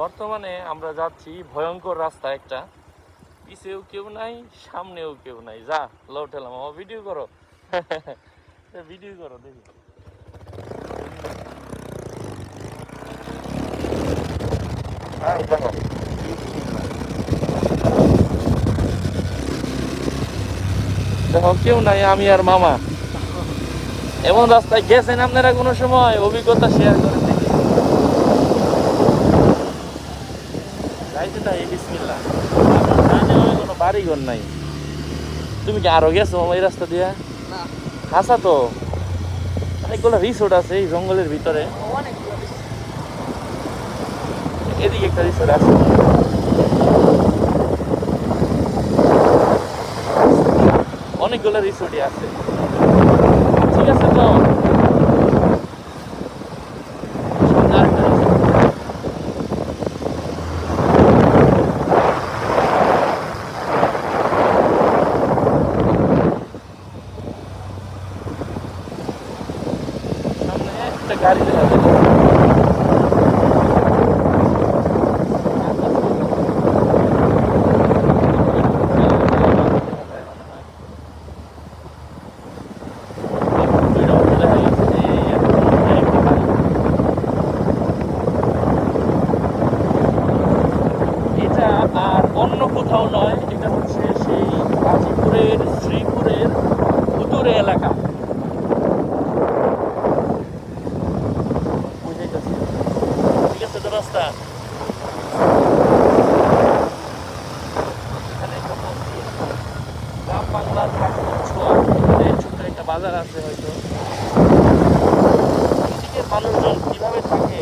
বর্তমানে আমরা যাচ্ছি ভয়ঙ্কর রাস্তা একটা। পিছেও কেউ নাই সামনেও কেউ নাই। যা ঠেলাম আমার ভিডিও করো। ভিডিও করো দেখি। হ্যাঁ, দেখো। দেখো কেউ নাই আমি আর মামা। এমন রাস্তায় গেছেন আপনারা কোনো সময়? অভিজ্ঞতা শেয়ার করেন। কোনো বাড়িঘর নাই। তুমি কি আরও গেছো এই রাস্তা দিয়া? হাসা তো। অনেকগুলো রিসোর্ট আছে এই জঙ্গলের ভিতরে। এদিকে একটা রিসোর্ট আছে। অনেকগুলো রিসোর্টই আছে। একটা গাড়ি দেখা আর অন্য কোথাও নয় এটা হচ্ছে সেই গাজীপুরের শ্রীপুরের এলাকা। মসজিদ গ্রাম বাংলার এর একটা বাজার আছে হয়তো। মানুষজন কীভাবে থাকে?